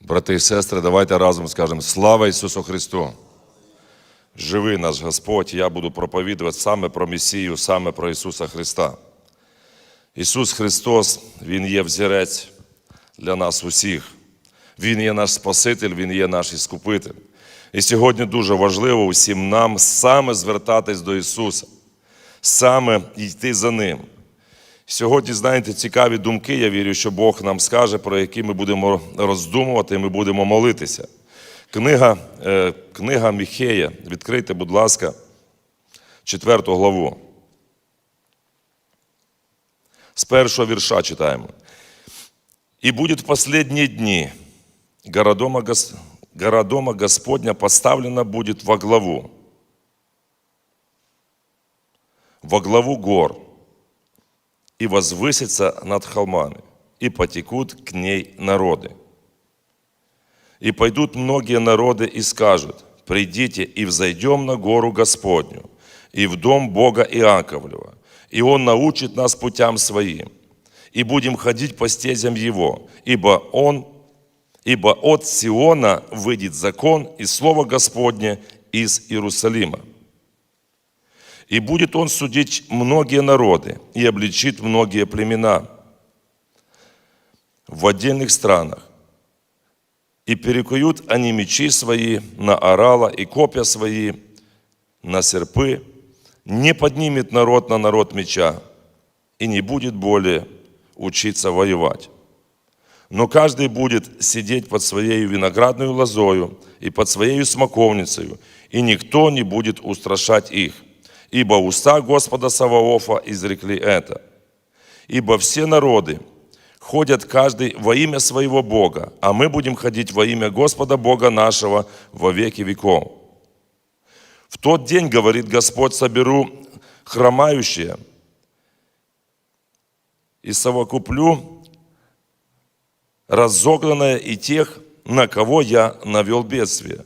Брати і сестри, давайте разом скажемо Слава Ісусу Христу! Живий наш Господь, я буду проповідувати саме про Месію, саме про Ісуса Христа. Ісус Христос, Він є взірець для нас усіх. Він є наш Спаситель, Він є наш Іскупитель. І сьогодні дуже важливо усім нам саме звертатись до Ісуса, саме йти за Ним. Сьогодні, знаєте, цікаві думки, я вірю, що Бог нам скаже, про які ми будемо роздумувати, і ми будемо молитися. Книга, е, книга Міхея, відкрийте, будь ласка, четверту главу. З першого вірша читаємо. «И будет в последние дни гора дома, Гос- гора Господня поставлена будет во главу, во главу гор, и возвысится над холмами, и потекут к ней народы. И пойдут многие народы и скажут, придите и взойдем на гору Господню, и в дом Бога Иаковлева, и Он научит нас путям своим, и будем ходить по стезям Его, ибо Он, ибо от Сиона выйдет закон и Слово Господне из Иерусалима. И будет Он судить многие народы и обличит многие племена в отдельных странах. И перекуют они мечи свои на орала и копья свои на серпы. Не поднимет народ на народ меча и не будет более учиться воевать. Но каждый будет сидеть под своей виноградной лозою и под своей смоковницей, и никто не будет устрашать их, ибо уста Господа Саваофа изрекли это. Ибо все народы ходят каждый во имя своего Бога, а мы будем ходить во имя Господа Бога нашего во веки веков. В тот день, говорит Господь, соберу хромающие и совокуплю разогнанное и тех, на кого я навел бедствие.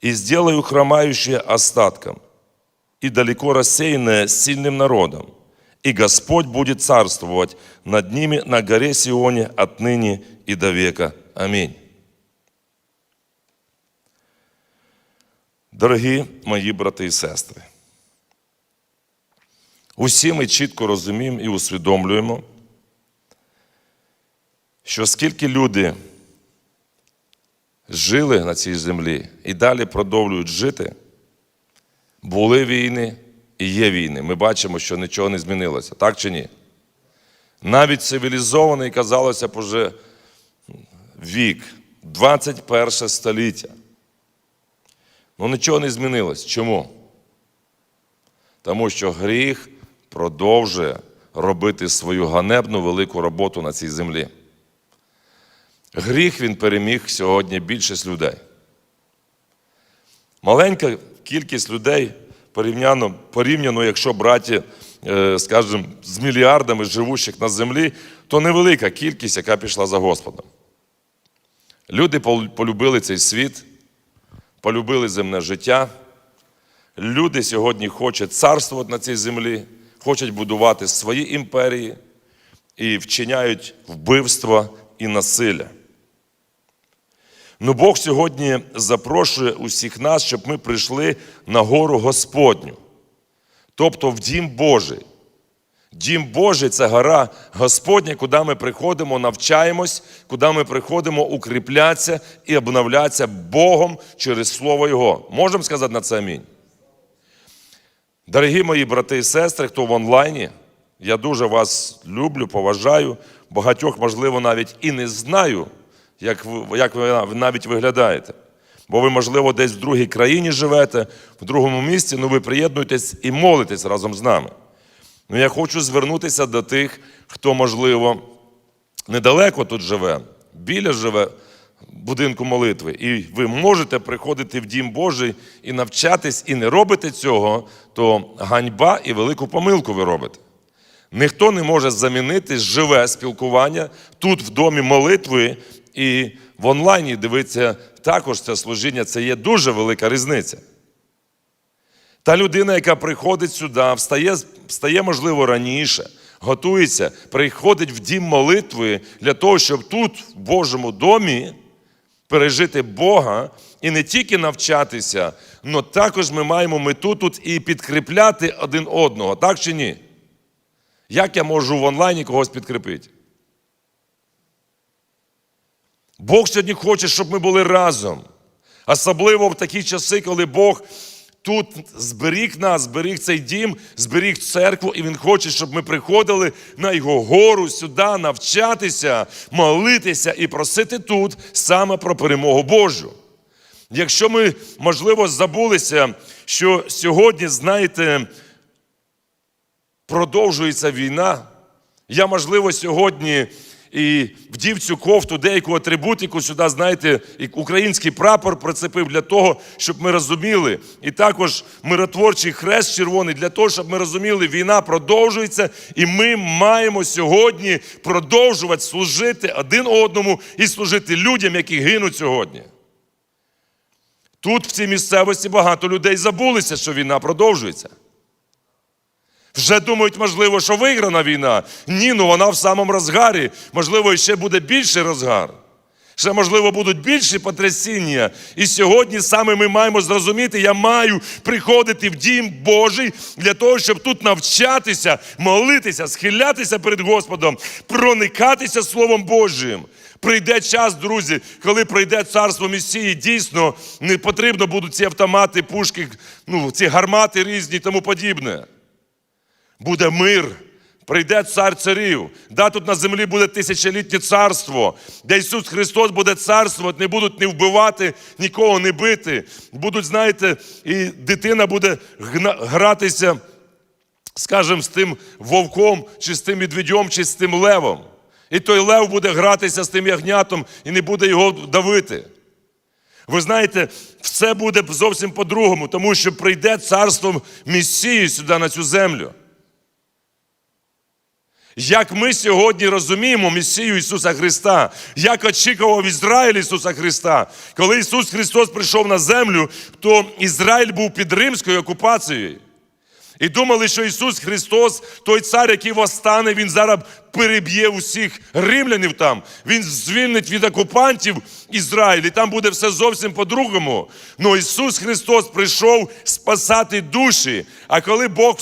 И сделаю хромающее остатком, и далеко рассеянное сильным народом. И Господь будет царствовать над ними на горе Сионе отныне и до века. Аминь. Дорогі мої брати і сестри, усі ми чітко розуміємо і усвідомлюємо, що скільки люди жили на цій землі і далі продовжують жити, були війни і є війни. Ми бачимо, що нічого не змінилося, так чи ні? Навіть цивілізований, казалося б, уже вік, 21 століття. Ну нічого не змінилось. Чому? Тому що гріх продовжує робити свою ганебну велику роботу на цій землі. Гріх він переміг сьогодні більшість людей. Маленька кількість людей порівняно, порівняно якщо брати, е, скажімо, з мільярдами живущих на землі, то невелика кількість, яка пішла за Господом. Люди полюбили цей світ, полюбили земне життя. Люди сьогодні хочуть царствувати на цій землі, хочуть будувати свої імперії і вчиняють вбивства і насилля. Ну Бог сьогодні запрошує усіх нас, щоб ми прийшли на гору Господню, тобто в Дім Божий. Дім Божий це гора Господня, куди ми приходимо, навчаємось, куди ми приходимо укріплятися і обновлятися Богом через Слово Його. Можемо сказати на це амінь? Дорогі мої брати і сестри, хто в онлайні, я дуже вас люблю, поважаю. Багатьох, можливо, навіть і не знаю, як ви, як ви навіть виглядаєте. Бо ви, можливо, десь в другій країні живете, в другому місці, ну ви приєднуєтесь і молитесь разом з нами. Ну, я хочу звернутися до тих, хто, можливо, недалеко тут живе, біля живе будинку молитви. І ви можете приходити в Дім Божий і навчатись, і не робите цього, то ганьба і велику помилку ви робите. Ніхто не може замінити живе спілкування тут, в домі молитви, і в онлайні дивитися також це служіння, це є дуже велика різниця. Та людина, яка приходить сюди, встає, встає, можливо, раніше, готується, приходить в дім молитви для того, щоб тут, в Божому домі, пережити Бога і не тільки навчатися, але також ми маємо мету тут і підкріпляти один одного, так чи ні? Як я можу в онлайні когось підкріпити? Бог сьогодні хоче, щоб ми були разом. Особливо в такі часи, коли Бог тут зберіг нас, зберіг цей дім, зберіг церкву, і Він хоче, щоб ми приходили на його гору сюди, навчатися, молитися і просити тут саме про перемогу Божу. Якщо ми, можливо, забулися, що сьогодні, знаєте, продовжується війна, я, можливо, сьогодні і вдів цю кофту, деяку атрибутику сюди, знаєте, український прапор прицепив для того, щоб ми розуміли. І також миротворчий хрест червоний для того, щоб ми розуміли, війна продовжується, і ми маємо сьогодні продовжувати служити один одному і служити людям, які гинуть сьогодні. Тут, в цій місцевості, багато людей забулися, що війна продовжується. Вже думають, можливо, що виграна війна. Ні, ну вона в самому розгарі. Можливо, ще буде більший розгар. Ще, можливо, будуть більші потрясіння. І сьогодні саме ми маємо зрозуміти, я маю приходити в дім Божий для того, щоб тут навчатися, молитися, схилятися перед Господом, проникатися Словом Божим. Прийде час, друзі, коли прийде царство Месії, дійсно не потрібно будуть ці автомати, пушки, ну, ці гармати різні і тому подібне буде мир. Прийде цар царів, да, тут на землі буде тисячолітнє царство, де Ісус Христос буде царствувати, не будуть не вбивати, нікого не бити. Будуть, знаєте, і дитина буде гратися, скажімо, з тим вовком, чи з тим медведем, чи з тим левом. І той лев буде гратися з тим ягнятом і не буде його давити. Ви знаєте, все буде зовсім по-другому, тому що прийде царство Месії сюди на цю землю. Як ми сьогодні розуміємо Месію Ісуса Христа, як очікував Ізраїль Ісуса Христа, коли Ісус Христос прийшов на землю, то Ізраїль був під римською окупацією. І думали, що Ісус Христос, той цар, який восстане, Він зараз переб'є усіх римлянів там. Він звільнить від окупантів Ізраїль, і там буде все зовсім по-другому. Но Ісус Христос прийшов спасати душі. А коли Бог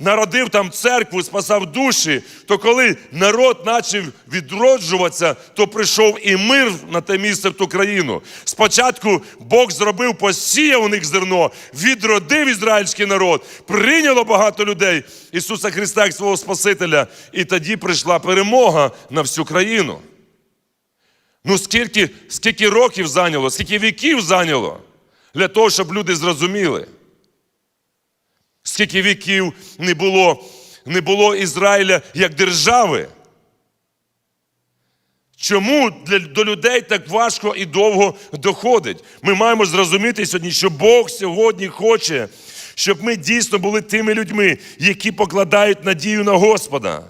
народив там церкву, спасав душі, то коли народ почав відроджуватися, то прийшов і мир на те місце в ту країну. Спочатку Бог зробив, посіяв у них зерно, відродив ізраїльський народ, прийняло багато людей Ісуса Христа як свого Спасителя, і тоді прийшла перемога на всю країну. Ну скільки, скільки років зайняло, скільки віків зайняло для того, щоб люди зрозуміли. Скільки віків не було, не було Ізраїля як держави? Чому для, до людей так важко і довго доходить? Ми маємо зрозуміти сьогодні, що Бог сьогодні хоче, щоб ми дійсно були тими людьми, які покладають надію на Господа.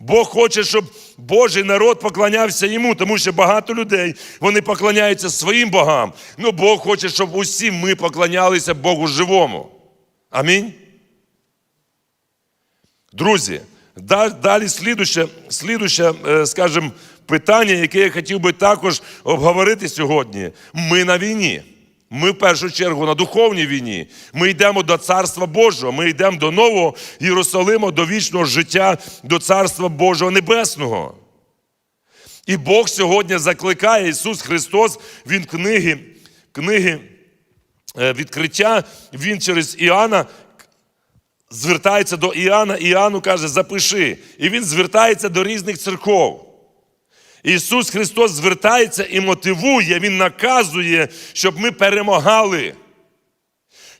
Бог хоче, щоб Божий народ поклонявся йому, тому що багато людей вони поклоняються своїм богам. Ну Бог хоче, щоб усі ми поклонялися Богу живому. Амінь. Друзі, далі слідуще, слідуще, е, скажімо, питання, яке я хотів би також обговорити сьогодні. Ми на війні. Ми в першу чергу на духовній війні. Ми йдемо до Царства Божого, ми йдемо до Нового Єрусалима, до вічного життя, до Царства Божого Небесного. І Бог сьогодні закликає Ісус Христос, Він книги, книги відкриття, Він через Іоанна звертається до Іоанна, Іоанну каже, запиши. І він звертається до різних церков. Ісус Христос звертається і мотивує, Він наказує, щоб ми перемагали.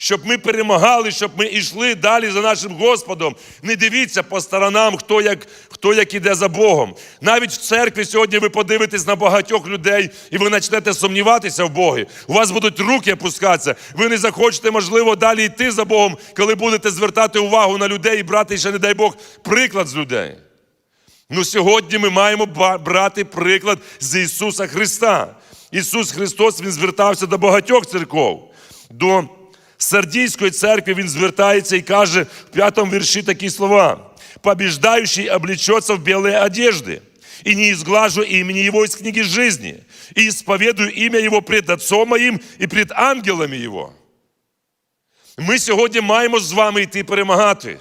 Щоб ми перемагали, щоб ми йшли далі за нашим Господом. Не дивіться по сторонам, хто як, хто як іде за Богом. Навіть в церкві сьогодні ви подивитесь на багатьох людей, і ви почнете сумніватися в Богі. У вас будуть руки опускатися. Ви не захочете, можливо, далі йти за Богом, коли будете звертати увагу на людей і брати, ще, не дай Бог, приклад з людей. Ну, сьогодні ми маємо брати приклад з Ісуса Христа. Ісус Христос Він звертався до багатьох церков. До Сардійської церкви Він звертається і каже в п'ятому вірші такі слова: побіждаючий облечеться в білі одежди и не изглажу имени Его из книги жизни, и исповедую имя Его пред Отцом моїм і пред ангелами Его. Ми сьогодні маємо з вами йти перемагати.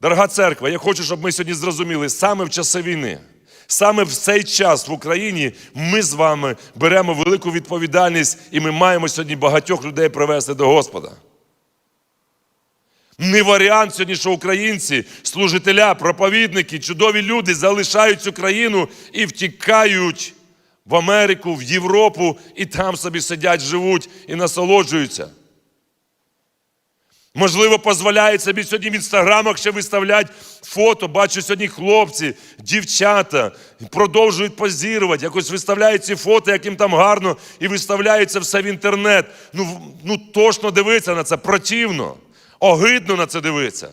Дорога церква, я хочу, щоб ми сьогодні зрозуміли, саме в часи війни, саме в цей час в Україні ми з вами беремо велику відповідальність і ми маємо сьогодні багатьох людей привести до Господа. Не варіант сьогодні, що українці, служителя, проповідники, чудові люди залишають цю країну і втікають в Америку, в Європу, і там собі сидять, живуть і насолоджуються. Можливо, дозволяють собі сьогодні в інстаграмах ще виставляти фото. Бачу сьогодні хлопці, дівчата продовжують позірувати, якось виставляють ці фото, як їм там гарно, і виставляється все в інтернет. Ну, ну тошно дивитися на це, противно, огидно на це дивитися.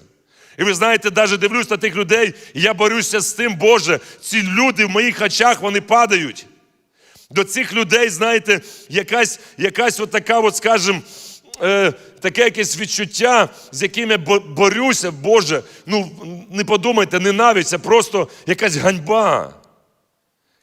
І ви знаєте, навіть дивлюсь на тих людей, і я борюся з тим, Боже, ці люди в моїх очах вони падають. До цих людей, знаєте, якась, якась от от, скажімо, е, таке якесь відчуття, з яким я борюся, Боже. Ну, не подумайте, ненависть, це просто якась ганьба.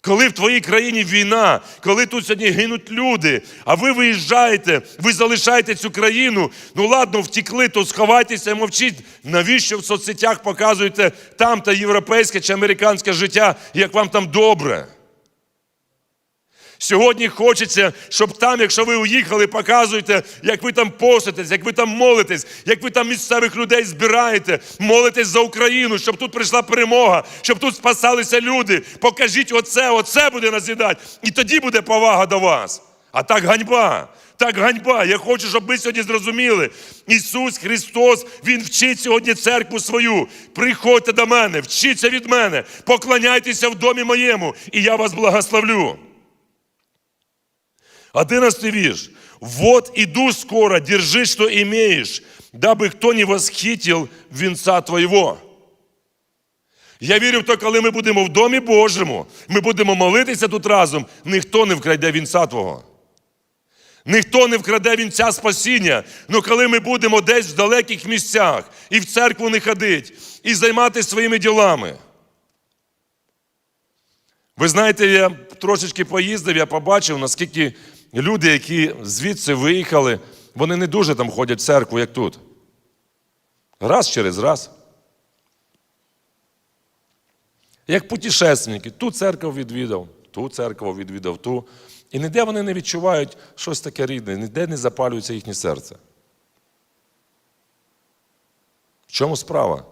Коли в твоїй країні війна, коли тут сьогодні гинуть люди, а ви виїжджаєте, ви залишаєте цю країну, ну ладно, втікли, то сховайтеся і мовчіть. Навіщо в соцсетях показуєте там та європейське чи американське життя, як вам там добре? Сьогодні хочеться, щоб там, якщо ви уїхали, показуєте, як ви там поститесь, як ви там молитесь, як ви там місцевих людей збираєте, молитесь за Україну, щоб тут прийшла перемога, щоб тут спасалися люди. Покажіть оце, оце буде назідати. І тоді буде повага до вас. А так ганьба. Так ганьба. Я хочу, щоб ми сьогодні зрозуміли. Ісус Христос, Він вчить сьогодні церкву свою. Приходьте до мене, вчіться від мене, поклоняйтеся в домі моєму, і я вас благословлю. Одиннадцатый виш. Вот иду скоро, держи, что имеешь, дабы кто не восхитил вінця твоєго. Я вірю в те, коли ми будемо в домі Божому, ми будемо молитися тут разом, ніхто не вкраде вінця Твого. Ніхто не вкраде вінця спасіння. Ну коли ми будемо десь в далеких місцях і в церкву не ходить, і займатися своїми ділами. Ви знаєте, я трошечки поїздив, я побачив, наскільки люди, які звідси виїхали, вони не дуже там ходять в церкву, як тут. Раз через раз. Як путешественники, ту церкву відвідав, ту церкву відвідав, ту. І ніде вони не відчувають щось таке рідне, ніде не запалюється їхнє серце. В чому справа?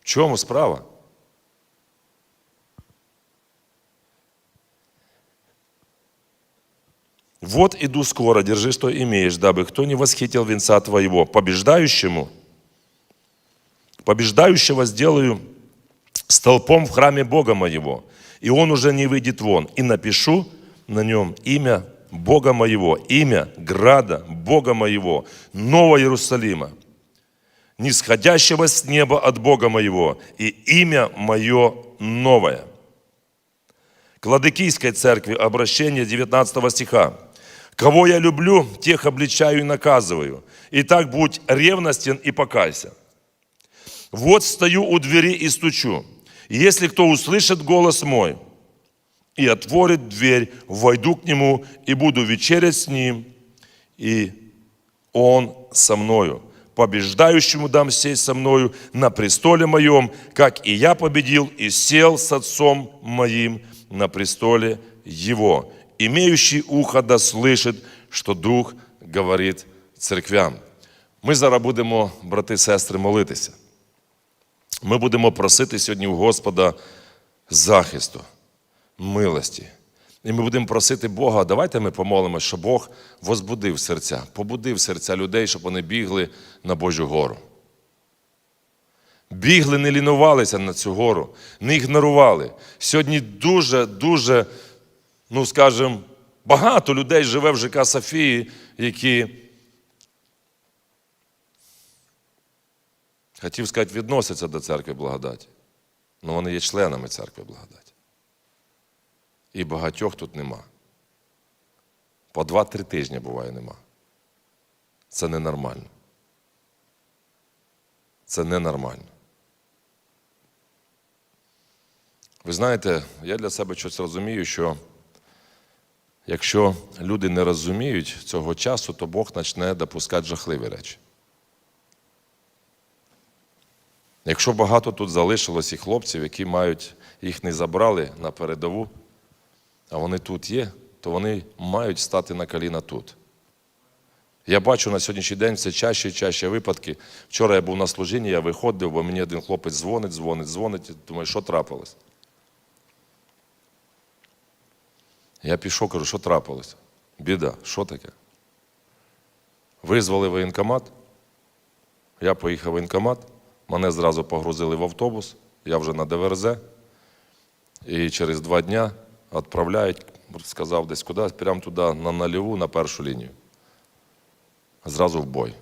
В чому справа? Вот иду скоро, держи, что имеешь, дабы кто не восхитил венца твоего. Побеждающему, побеждающего сделаю столпом в храме Бога моего, и он уже не выйдет вон. И напишу на нем имя Бога моего, имя града Бога моего, Нового Иерусалима, нисходящего с неба от Бога моего, и имя мое новое. К церкви обращение 19 стиха. Кого я люблю, тех обличаю и наказываю. Итак, будь ревностен и покайся. Вот стою у двери и стучу. Если кто услышит голос мой и отворит дверь, войду к нему и буду вечерять с ним, и он со мною. Побеждающему дам сесть со мною на престоле моем, как и я победил и сел с отцом моим на престоле его. Имеющий ухо да слышит, що Дух говорить церквям. Ми зараз будемо, брати і сестри, молитися. Ми будемо просити сьогодні у Господа захисту, милості. І ми будемо просити Бога, давайте ми помолимося, щоб Бог возбудив серця, побудив серця людей, щоб вони бігли на Божу гору. Бігли, не лінувалися на цю гору, не ігнорували. Сьогодні дуже, дуже, ну скажімо, багато людей живе в ЖК Софії, які, хотів сказати, відносяться до церкви благодаті. але вони є членами церкви благодаті. І багатьох тут нема. По два-три тижні буває нема. Це ненормально. Це ненормально. Ви знаєте, я для себе щось розумію, що якщо люди не розуміють цього часу, то Бог почне допускати жахливі речі. Якщо багато тут залишилось і хлопців, які мають, їх не забрали на передову, а вони тут є, то вони мають стати на коліна тут. Я бачу на сьогоднішній день все чаще і чаще випадки. Вчора я був на служінні, я виходив, бо мені один хлопець дзвонить, дзвонить, дзвонить. Думаю, що трапилось? Я пішов, кажу, що трапилось? Біда, що таке? Визвали воєнкомат. Я поїхав в воєнкомат, мене зразу погрузили в автобус, я вже на ДВРЗ. І через два дня відправляють, сказав десь кудись, прямо туди, на нальову, на першу лінію. Зразу в бой.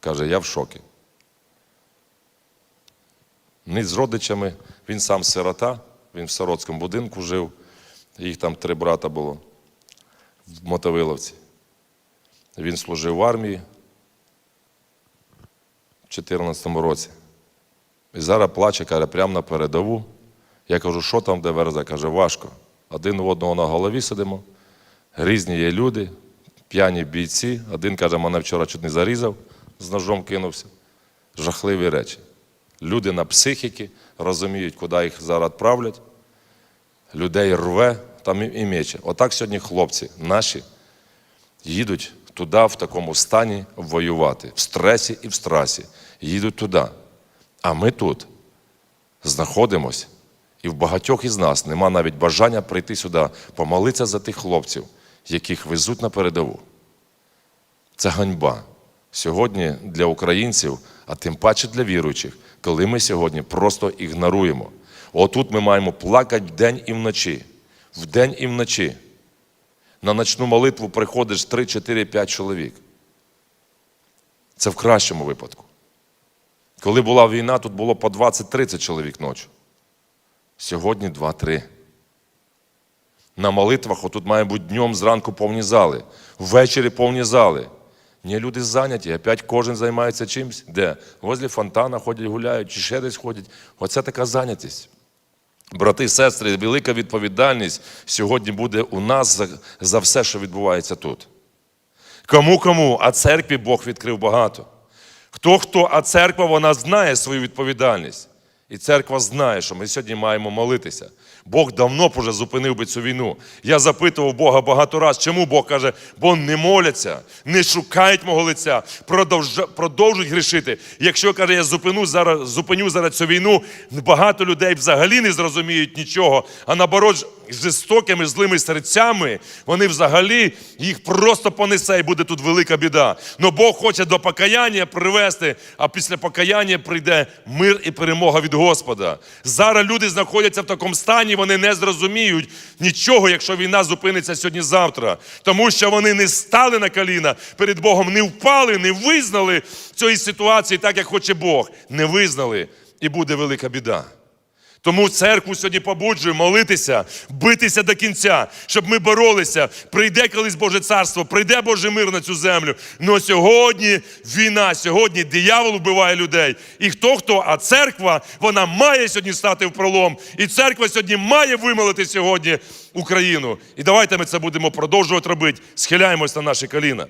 Каже, я в шокі. Ні з родичами, він сам сирота, він в сиротському будинку жив, їх там три брата було в Мотовиловці. Він служив в армії в 2014 році. І зараз плаче, каже, прямо на передову. Я кажу, що там де верза? Каже, важко. Один в одного на голові сидимо, різні є люди, п'яні бійці. Один каже, мене вчора чуть не зарізав, з ножом кинувся. Жахливі речі. Люди на психіки розуміють, куди їх зараз відправлять. Людей рве там і- мече. Отак сьогодні хлопці наші їдуть туди в такому стані воювати, в стресі і в страсі. Їдуть туди. А ми тут знаходимось, і в багатьох із нас нема навіть бажання прийти сюди, помолитися за тих хлопців, яких везуть на передову. Це ганьба сьогодні для українців, а тим паче для віруючих, коли ми сьогодні просто ігноруємо. Отут ми маємо плакати вдень і вночі. Вдень і вночі. На ночну молитву приходиш 3, 4, 5 чоловік. Це в кращому випадку. Коли була війна, тут було по 20-30 чоловік ночі. Сьогодні 2-3. На молитвах отут має бути днем зранку повні зали, ввечері повні зали. Ні, люди зайняті, опять кожен займається чимось. Де? Возле фонтана ходять, гуляють, чи ще десь ходять. Оце така зайнятість. Брати і сестри, велика відповідальність сьогодні буде у нас за, за все, що відбувається тут. Кому кому, а церкві Бог відкрив багато. Хто хто, а церква вона знає свою відповідальність. І церква знає, що ми сьогодні маємо молитися. Бог давно б уже зупинив би цю війну. Я запитував Бога багато разів, чому Бог каже, бо не моляться, не шукають мого лиця, продовж- продовжують грішити. Якщо каже, я зупиню зараз, зупиню зараз цю війну, багато людей взагалі не зрозуміють нічого, а наоборот, жорстокими, злими серцями, вони взагалі їх просто понесе, і буде тут велика біда. Но Бог хоче до покаяння привести, а після покаяння прийде мир і перемога від Господа. Зараз люди знаходяться в такому стані, вони не зрозуміють нічого, якщо війна зупиниться сьогодні-завтра. Тому що вони не стали на коліна перед Богом, не впали, не визнали цієї ситуації так, як хоче Бог. Не визнали, і буде велика біда. Тому церкву сьогодні побуджую молитися, битися до кінця, щоб ми боролися. Прийде колись Боже царство, прийде Божий мир на цю землю. Но сьогодні війна, сьогодні диявол вбиває людей. І хто хто, а церква, вона має сьогодні стати в пролом. І церква сьогодні має вимолити сьогодні Україну. І давайте ми це будемо продовжувати робити. Схиляємось на наші коліна.